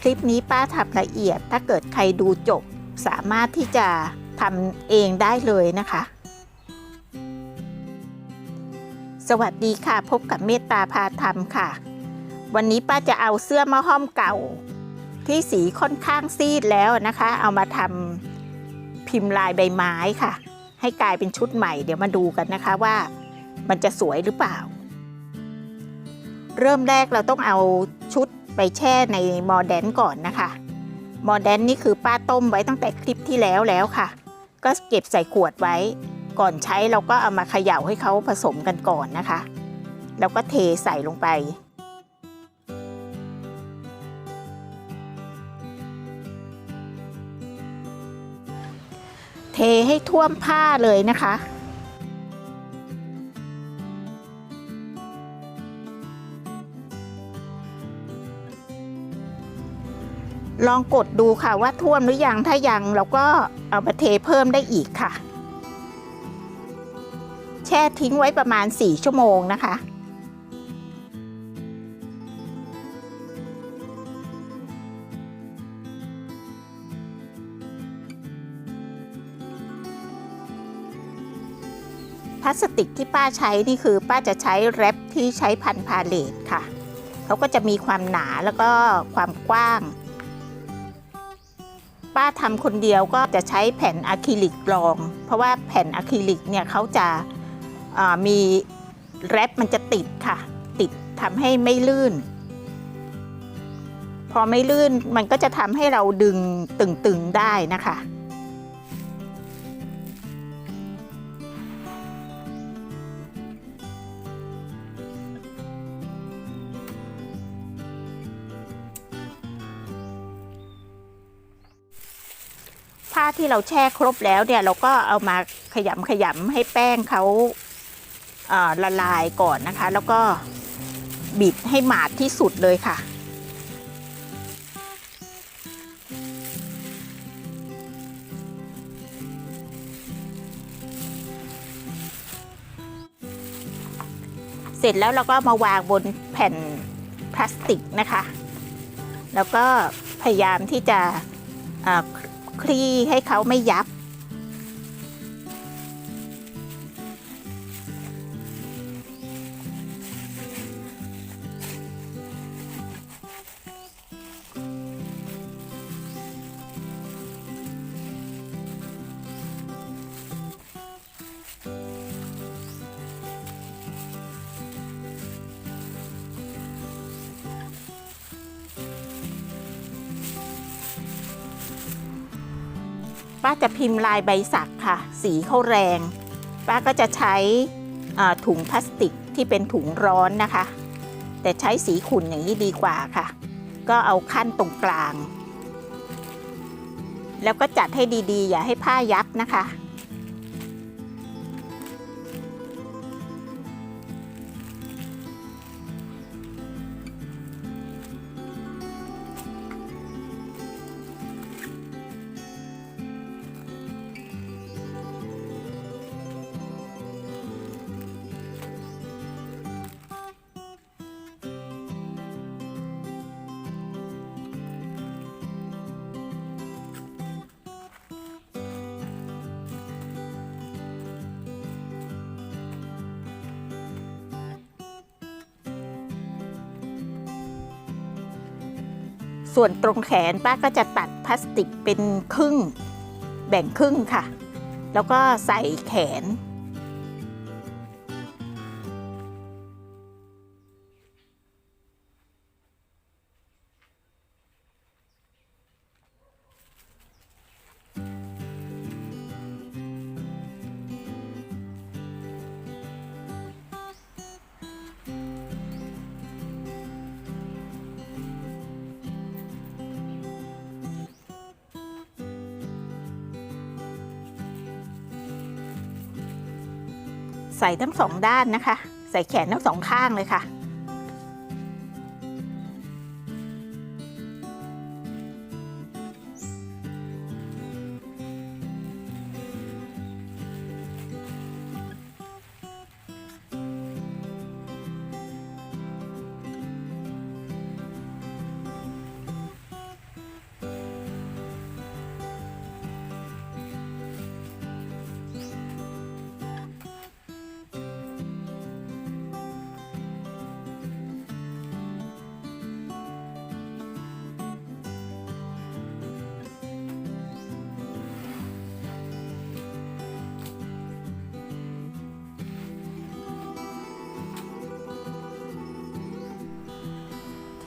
คลิปนี้ป้าทำละเอียด ถ้าเกิดใครดูจบ สามารถที่จะทำเองได้เลยนะคะ สวัสดีค่ะพบกับเมตตาพาธรรมค่ะ วันนี้ป้าจะเอาเสื้อมะห้อมเก่า ที่สีค่อนข้างซีดแล้วนะคะ เอามาทำพิมพ์ลายใบไม้ค่ะ ให้กลายเป็นชุดใหม่เดี๋ยวมาดูกันนะคะว่ามันจะสวยหรือเปล่า เริ่มแรกเราต้องเอา ไปแช่ในมอแดนก่อนนะคะ มอแดนนี่คือป้าต้มไว้ตั้งแต่คลิปที่แล้วแล้วค่ะ ก็เก็บใส่ขวดไว้ ก่อนใช้เราก็เอามาเขย่าให้เขาผสมกันก่อนนะคะ แล้วก็เทใส่ลงไป เทให้ท่วมผ้าเลยนะคะ ลองกดดูค่ะว่าท่วมหรือยังถ้ายังเราก็เอามาเทเพิ่มได้อีกค่ะ แช่ทิ้งไว้ประมาณ 4 ชั่วโมงนะคะ พลาสติกที่ป้าใช้นี่คือป้าจะใช้แรปที่ใช้พันพาเลตค่ะ เขาก็จะมีความหนาแล้วก็ความกว้าง ป้าทำคนเดียวก็จะใช้แผ่นอะคริลิกรอง เพราะว่าแผ่นอะคริลิกเนี่ยเขาจะามีแรปมันจะติดค่ะ ติดทำให้ไม่ลื่น พอไม่ลื่นมันก็จะทำให้เราดึงตึงๆได้นะคะ ผ้าที่เราแช่ครบแล้วเนี่ย เราก็เอามาขยำขยำให้แป้งเขาเละลายก่อนนะคะ แล้วก็บิดให้หมาดที่สุดเลยค่ะเสร็จแล้วเราก็มาวางบนแผ่นพลาสติกนะคะ แล้วก็พยายามที่จะ ลี่ให้เขาไม่ยับ ป้าจะพิมพ์ลายใบสักค่ะ สีเขาแรง ป้าก็จะใช้ถุงพลาสติกที่เป็นถุงร้อนนะคะ แต่ใช้สีขุ่นอย่างนี้ดีกว่าค่ะ ก็เอาขั้นตรงกลาง แล้วก็จัดให้ดีๆ อย่าให้ผ้ายับนะคะ ส่วนตรงแขนป้าก็จะตัดพลาสติกเป็นครึ่ง แบ่งครึ่งค่ะ แล้วก็ใส่แขน ใส่ทั้งสองด้านนะคะ ใส่แขนทั้งสองข้างเลยค่ะ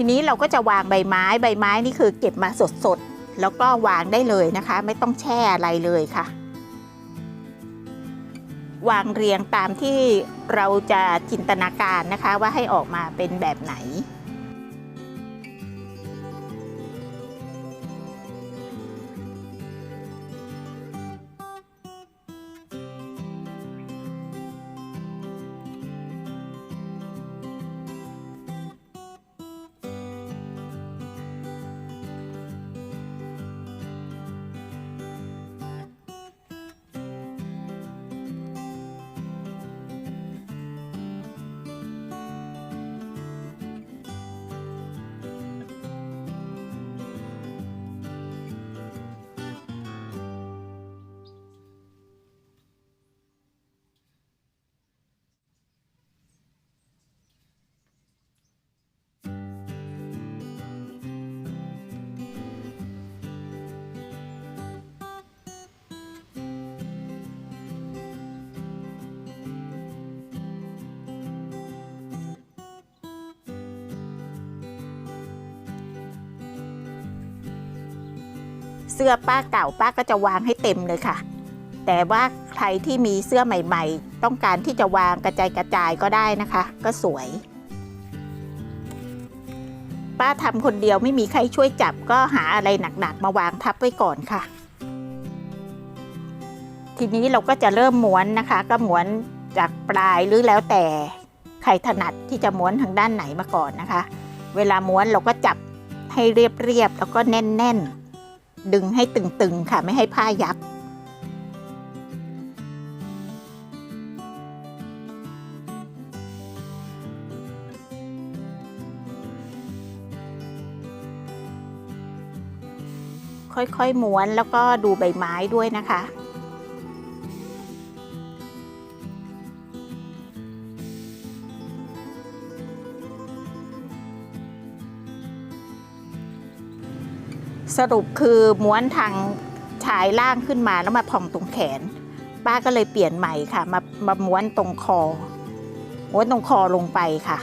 ทีนี้เราก็จะวางใบไม้ใบไม้นี่คือเก็บมาสดๆ แล้วก็วางได้เลยนะคะ ไม่ต้องแช่อะไรเลยค่ะ วางเรียงตามที่เราจะจินตนาการนะคะว่าให้ออกมาเป็นแบบไหน เสื้อป้าเก่าป้าก็จะวางให้เต็มเลยค่ะ แต่ว่าใครที่มีเสื้อใหม่ๆ ต้องการที่จะวางกระจายกระจายก็ได้นะคะ ก็สวย ป้าทำคนเดียวไม่มีใครช่วยจับก็หาอะไรหนักๆ มาวางทับไว้ก่อนค่ะ ทีนี้เราก็จะเริ่มม้วนนะคะ ก็ม้วนจากปลายหรือแล้วแต่ใครถนัดที่จะม้วนทางด้านไหนมาก่อนนะคะ เวลาม้วนเราก็จับให้เรียบๆแล้วก็แน่นๆ ดึงให้ตึงๆค่ะไม่ให้ผ้ายับค่อยๆม้วนแล้วก็ดูใบไม้ด้วยนะคะ สรุปคือม้วนทางชายล่างขึ้นมาแล้วมาพองตรงแขน ป้าก็เลยเปลี่ยนใหม่ค่ะ มามาม้วนตรงคอม้วนตรงคอลงไปค่ะ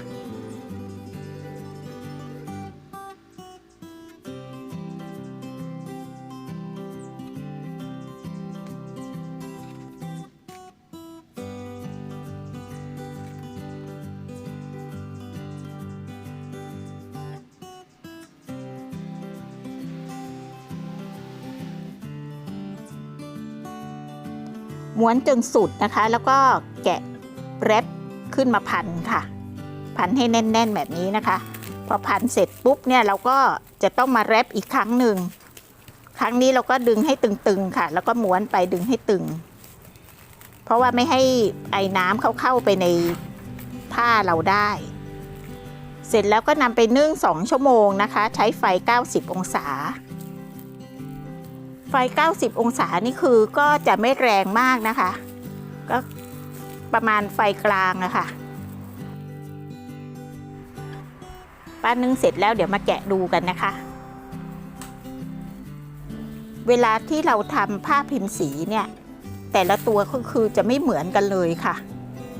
ม้วนจนสุดนะคะ แล้วก็แกะแรปขึ้นมาพันค่ะ พันให้แน่น ๆ แบบนี้นะคะ พอพันเสร็จปุ๊บเนี่ยเราก็จะต้องมาแรปอีกครั้งหนึ่งครั้งนี้เราก็ดึงให้ตึงๆค่ะ แล้วก็ม้วนไปดึงให้ตึง เพราะว่าไม่ให้ไอ้น้ำเข้าเข้าไปในผ้าเราได้ เสร็จแล้วก็นำไปนึ่ง 2 ชั่วโมงนะคะ ใช้ไฟ 90 องศา ฟ 90 องศานี่คือก็จะไม่แรงมากนะคะ ก็ประมาณไฟกลางอะค่ะป้านึ่งเสร็จแล้วเดี๋ยวมาแกะดูกันนะคะ เวลาที่เราทำผ้าพิมพ์สีเนี่ย แต่ละตัวก็คือจะไม่เหมือนกันเลยค่ะ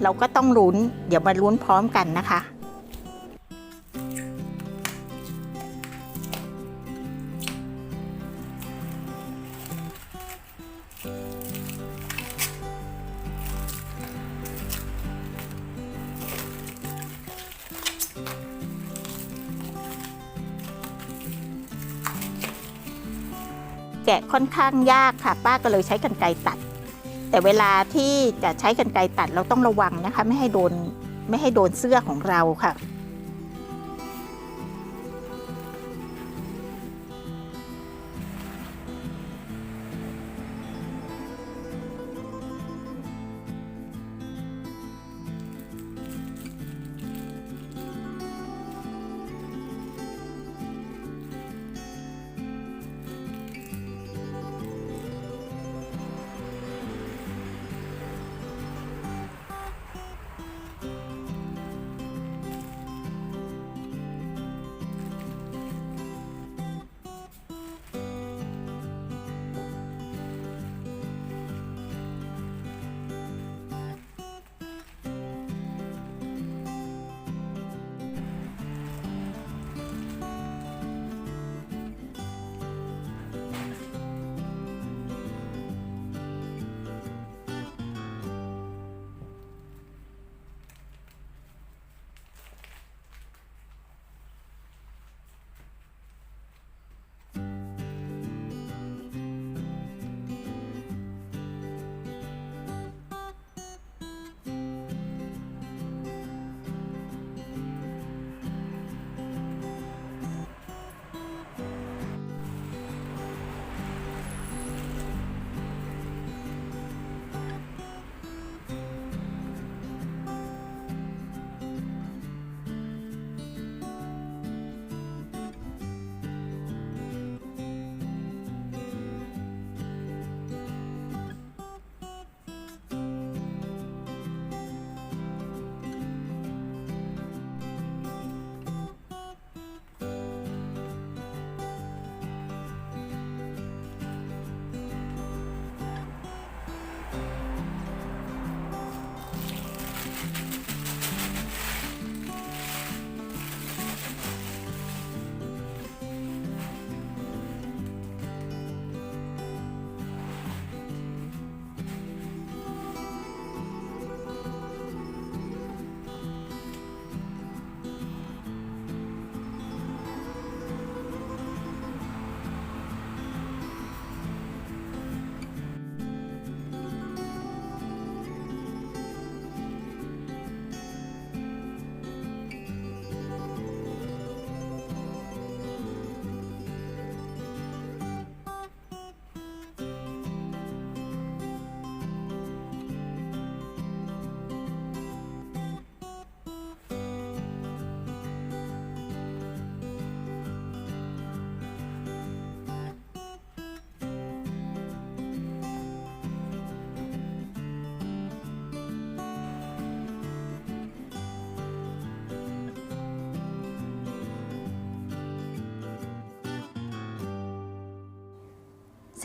เราก็ต้องลุ้นเดี๋ยวมาลุ้นพร้อมกันนะคะ แกะค่อนข้างยากค่ะ ป้าก็เลยใช้กรรไกรตัด แต่เวลาที่จะใช้กรรไกรตัดเราต้องระวังนะคะ ไม่ให้โดนไม่ให้โดนเสื้อของเราค่ะ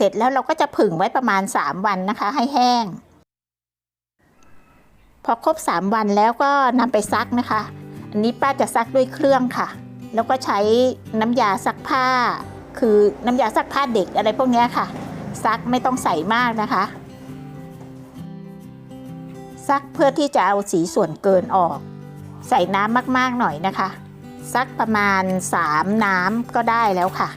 สร็จแล้วเราก็จะผึ่งไว้ประมาณ 3 วันนะคะ ให้แห้ง พอครบ 3 วันแล้วก็นำไปซักนะคะ อันนี้ป้าจะซักด้วยเครื่องค่ะ แล้วก็ใช้น้ำยาซักผ้า คือน้ำยาซักผ้าเด็กอะไรพวกนี้ค่ะ ซักไม่ต้องใส่มากนะคะ ซักเพื่อที่จะเอาสีส่วนเกินออก ใส่น้ำมากๆหน่อยนะคะสักประมาณ 3 น้ำก็ได้แล้วค่ะ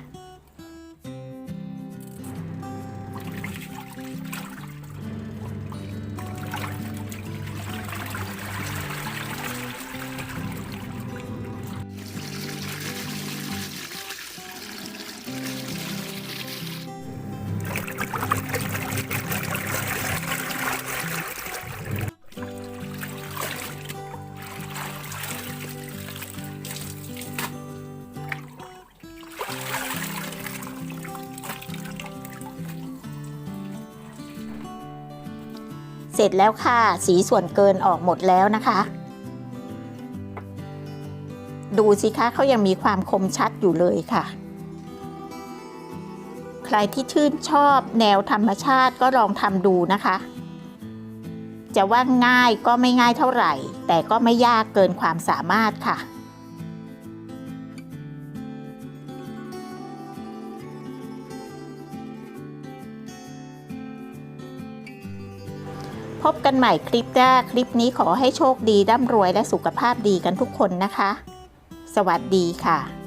ร็จแล้วค่ะ สีส่วนเกินออกหมดแล้วนะคะ ดูสิคะเขายังมีความคมชัดอยู่เลยค่ะ ใครที่ชื่นชอบแนวธรรมชาติก็ลองทำดูนะคะ จะว่าง่ายก็ไม่ง่ายเท่าไหร่ แต่ก็ไม่ยากเกินความสามารถค่ะ พบกันใหม่คลิปหน้า คลิปนี้ขอให้โชคดีร่ำรวยและสุขภาพดีกันทุกคนนะคะ สวัสดีค่ะ